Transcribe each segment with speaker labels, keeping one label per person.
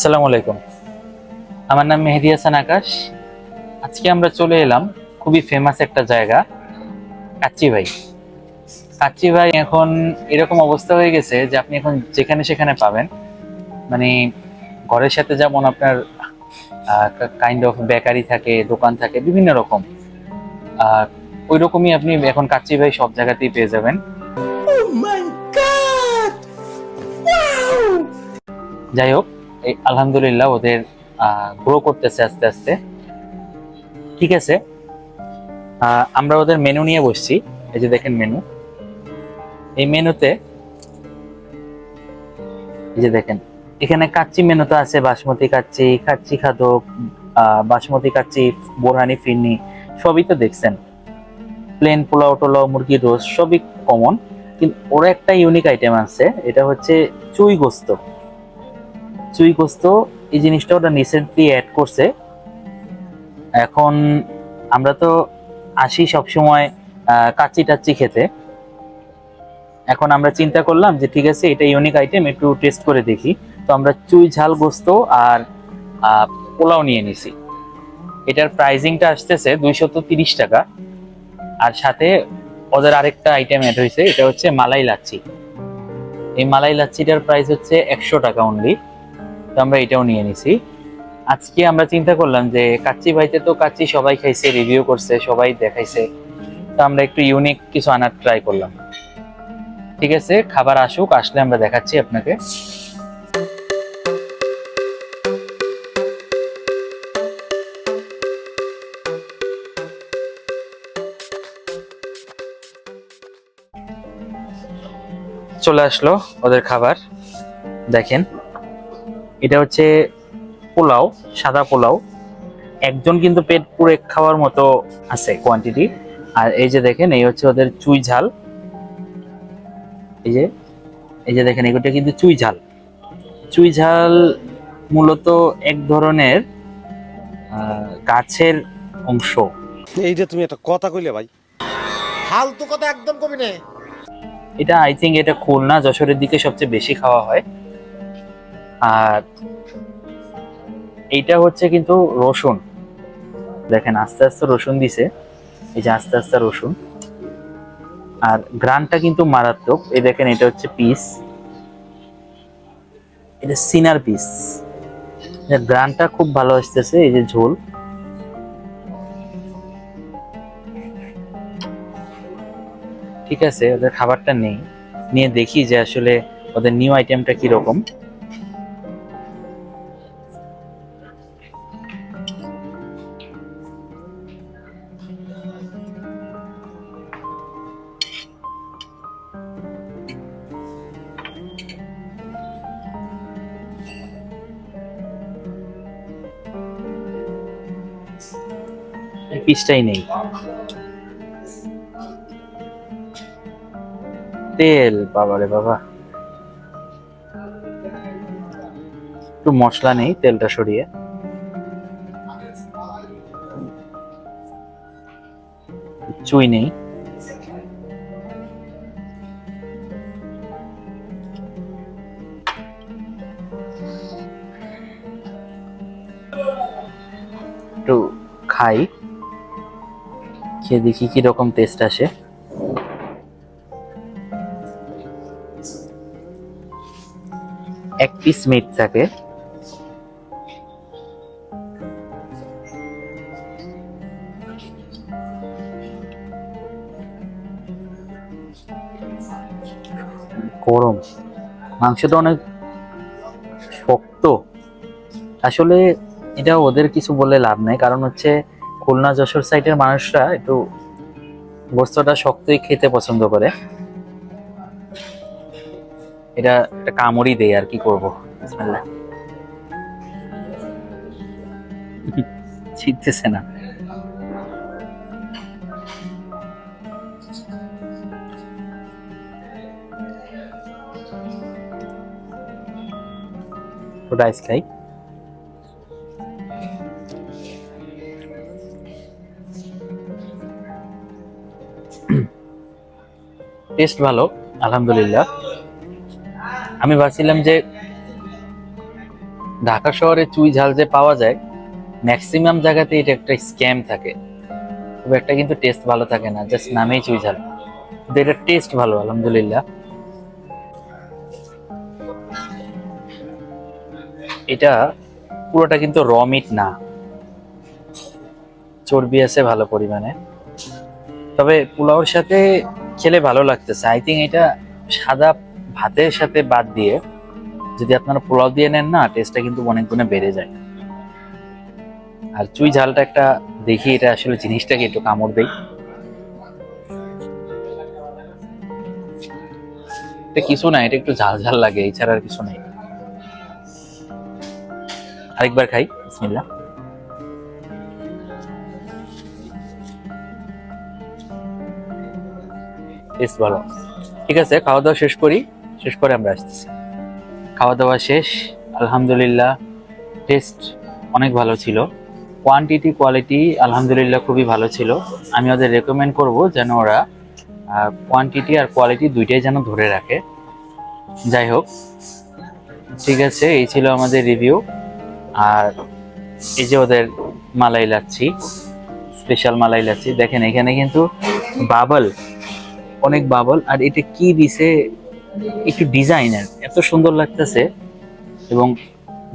Speaker 1: আসসালামু আলাইকুম। আমার নাম মেহেদি হাসান আকাশ। আজকে আমরা চলে এলাম খুবই ফেমাস একটা জায়গা কাচ্চি ভাই। কাচ্চি ভাই এখন এরকম অবস্থা হয়ে গেছে যে আপনি এখন যেখানে সেখানে পাবেন। মানে ঘরের সাথে যেমন আপনার কাইন্ড অফ বেকারি থাকে দোকান থাকে বিভিন্ন রকম। ওই রকমই আপনি এখন কাচ্চি ভাই সব জায়গাতেই পেয়ে যাবেন। যাই হোক এই আলহামদুলিল্লাহ ওদের গ্রো করতেছে আস্তে আস্তে। ঠিক আছে? আমরা ওদের মেনু নিয়ে বসছি। এই যে দেখেন মেনু এই মেনুতে এই যে দেখেন, এখানে কাচ্চি মেনুতে আছে, বাসমতি কাচ্চি কাচ্চি খাদক বাসমতি কাচ্চি, বোরহানি, ফিরনি, সবই তো দেখছেন। প্লেন পোলাও টোলাও মুরগির রোস্ট সবই কমন কিন্তু ওর একটা ইউনিক আইটেম আছে, এটা হচ্ছে চুই গোস্ত। চুই গোস্ত এই জিনিসটা ওটা রিসেন্টলি অ্যাড করছে। এখন আমরা তো আসি সবসময় আহ, কাচ্চি টাচ্চি খেতে। এখন আমরা চিন্তা করলাম যে ঠিক আছে এটা ইউনিক আইটেম একটু টেস্ট করে দেখি। তো আমরা চুই ঝাল গোস্ত আর পোলাও নিয়ে নিছি। এটার প্রাইজিংটা আসতেছে দুইশত তিরিশ টাকা। আর সাথে ওদের আরেকটা আইটেম অ্যাড হয়েছে এটা হচ্ছে মালাই লাচ্ছি। এই মালাই লাচ্ছিটার প্রাইস হচ্ছে একশো টাকা অনলি আমরা এটাও নিয়ে নিছি। আজকে আমরা চিন্তা করলাম যে কাচ্চি ভাইতে তো কাচ্চি সবাই খাইছে রিভিউ করছে, সবাই দেখাইছে। তো আমরা একটু ইউনিক কিছু আনার ট্রাই করলাম। ঠিক আছে, খাবার আসুক, আসলে আমরা দেখাচ্ছি আপনাকে। চলে আসলো ওদের খাবার। দেখেন। এটা হচ্ছে পোলাও সাদা পোলাও। একজন কিন্তু পেট পুরে খাওয়ার মতো আছে কোয়ান্টিটি আর এই যে দেখেন এই হচ্ছে ওদের চুই ঝাল। এই যে এই যে দেখেন এগুলো কিন্তু চুই ঝাল। চুই ঝাল মূলত এক ধরনের গাছের অংশ।
Speaker 2: এই যে তুমি একটা কথা কইলে ভাই।
Speaker 3: ফালতু কথা একদম কবি নে
Speaker 1: এটা আই থিঙ্ক এটা খুলনা যশোরের দিকে সবচেয়ে বেশি খাওয়া হয়। আর এইটা হচ্ছে কিন্তু রসুন। দেখেন, আস্তে আস্তে রসুন দিছে। এই যে আস্তে আস্তে রসুন। আর গ্রানটা কিন্তু মারাত্মক। এই দেখেন, এটা হচ্ছে পিস। এটা সিনার পিস। গ্রানটা খুব ভালো আসতেছে, এই যে ঝোল। ঠিক আছে, ওদের খাবারটা নেই। নিয়ে দেখি যে আসলে ওদের নিউ আইটেমটা কি পিসটাই নেই। তেল বাবারে বাবা। একটু মশলা নেই তেলটা সরিয়ে। চুই নেই। একটু খাই। খেয়ে দেখি কীরকম টেস্ট আসে। এক পিস মিট থাকে। গরম। মাংসটা অনেক শক্ত। আসলে এটা ওদের কিছু বলে লাভ নাই, কারণ হচ্ছে খুলনা যশোর সাইডের মানুষরা একটু গোস্তটা শক্তই খেতে পছন্দ করে। এটা একটা কামড়ই দেয় আর কি করব। বিসমিল্লাহ ছিটতেছে না। রাইস খাই। টেস্ট ভালো, আলহামদুলিল্লাহ। আমি ভাবছিলাম যে ঢাকা শহরে চুই ঝাল যে পাওয়া যায় ম্যাক্সিমাম জায়গাতে এটা একটা স্ক্যাম থাকে। খুব একটা কিন্তু টেস্ট ভালো থাকে না জাস্ট নামেই চুই ঝাল। কিন্তু এটা টেস্ট ভালো, আলহামদুলিল্লাহ। এটা পুরোটা কিন্তু র মিট না। চর্বি আছে ভালো পরিমাণে। তবে পোলাওর সাথে খেলে ভালো লাগতেছে। আই থিঙ্ক এটা সাদা ভাতের সাথে বাদ দিয়ে যদি আপনারা পোলাও দিয়ে নেন না টেস্টটা কিন্তু অনেক গুণে বেড়ে যায়। আর চুই ঝালটা একটা দেখি, এটা আসলে জিনিসটাকে একটু কামড় দেই এটা কিছু না, এটা একটু ঝাল ঝাল লাগে, এছাড়া আর কিছু নেই। আরেকবার খাই, বিসমিল্লাহ। বেশ ভালো। ঠিক আছে খাওয়া দাওয়া শেষ করি। শেষ করে আমরা আসতেছি। খাওয়া দাওয়া শেষ, আলহামদুলিল্লাহ টেস্ট অনেক ভালো ছিল। কোয়ান্টিটি কোয়ালিটি আলহামদুলিল্লাহ, খুবই ভালো ছিল। আমি ওদের রেকমেন্ড করব যেন ওরা কোয়ান্টিটি আর কোয়ালিটি দুইটাই যেন ধরে রাখে। যাই হোক, ঠিক আছে, এই ছিল আমাদের রিভিউ আর এই যে ওদের মালাই লাচ্ছি স্পেশাল মালাই লাচ্ছি, দেখেন এখানে কিন্তু বাবল অনেক বাবল, আর এটা কি দিছে একটু ডিজাইনার এত সুন্দর লাগতেছে এবং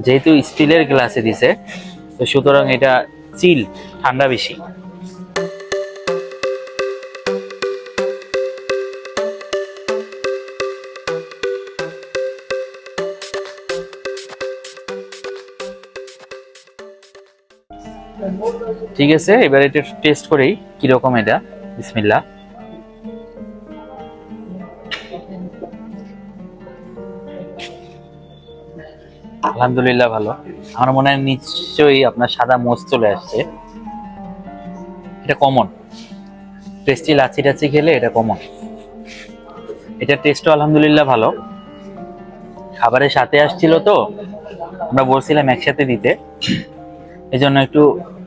Speaker 1: যেহেতু স্টিলের গ্লাসে দিছে, তো সুতরাং এটা চিল, ঠান্ডা বেশি। ঠিক আছে, এবার এটা টেস্ট করেই কীরকম এটা। বিসমিল্লাহ। আলহামদুলিল্লাহ ভালো। আমার মনে হয় নিশ্চয়ই আপনার সাদা মোজ চলে আসছে। এটা কমন টেস্টি লাচি টাচি খেলে এটা কমন এটা টেস্টও আলহামদুলিল্লাহ ভালো। খাবারের সাথে আসছিল তো, আমরা বলছিলাম একসাথে দিতে। এই জন্য একটু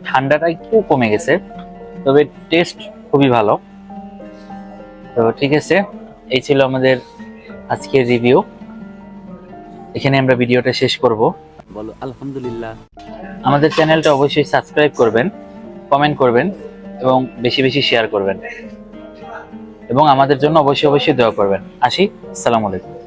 Speaker 1: ঠান্ডাটা একটু কমে গেছে। তবে টেস্ট খুবই ভালো। তো ঠিক আছে, এই ছিল আমাদের আজকের রিভিউ এখানে আমরা ভিডিওটা শেষ করব। বলো আলহামদুলিল্লাহ। আমাদের চ্যানেলটা অবশ্যই সাবস্ক্রাইব করবেন কমেন্ট করবেন এবং বেশি বেশি শেয়ার করবেন। এবং আমাদের জন্য অবশ্যই অবশ্যই দোয়া করবেন। আসি আসসালামু আলাইকুম।